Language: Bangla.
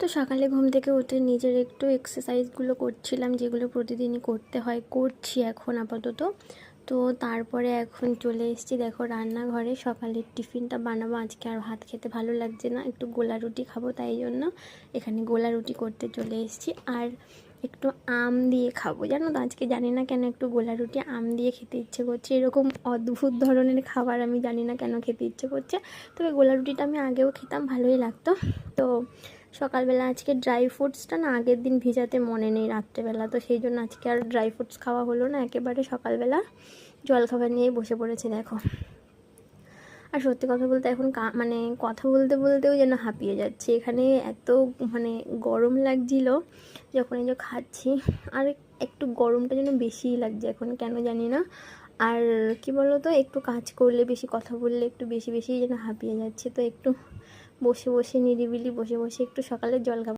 তো সকালে ঘুম থেকে উঠে নিজের একটু এক্সারসাইজগুলো করছিলাম, যেগুলো প্রতিদিনই করতে হয়, করছি এখন আপাতত। তো তারপরে এখন চলে এসেছি, দেখো রান্নাঘরে সকালের টিফিনটা বানাবো, আজকে আর ভাত খেতে ভালো লাগছে না, একটু গোলা রুটি খাব তাই জন্য এখানে গোলা রুটি করতে চলে এসেছি, আর একটু আম দিয়ে খাব। জানো তো, আজকে জানি না কেন একটু গোলা রুটি, আম দিয়ে খেতে ইচ্ছে করছে, এরকম অদ্ভুত ধরনের খাবার আমি জানি না কেন খেতে ইচ্ছে করছে, তবে গোলা রুটিটা আমি আগেও খেতাম, ভালোই লাগতো। তো সকালবেলা আজকে ড্রাই ফ্রুটসটা না আগের দিন ভিজাতে মনে নেই রাত্রেবেলা, তো সেই জন্য আজকে আর ড্রাই ফ্রুটস খাওয়া হলো না। একেবারে সকালবেলা জলখাবার নিয়েই বসে পড়েছে, দেখো। আর সত্যি কথা বলতে এখন মানে কথা বলতে বলতেও যেন হাঁপিয়ে যাচ্ছে। এখানে এত মানে গরম লাগছিল যখন এই যে খাচ্ছি, আর একটু গরমটা যেন বেশিই লাগছে এখন, কেন জানি না। আর কি বলো তো একটু কাজ করলে, বেশি কথা বললে একটু বেশি বেশি যেন হাঁপিয়ে যাচ্ছে। তো একটু বসে বসে নিরিবিলি, বসে বসে একটু সকালে জল খাব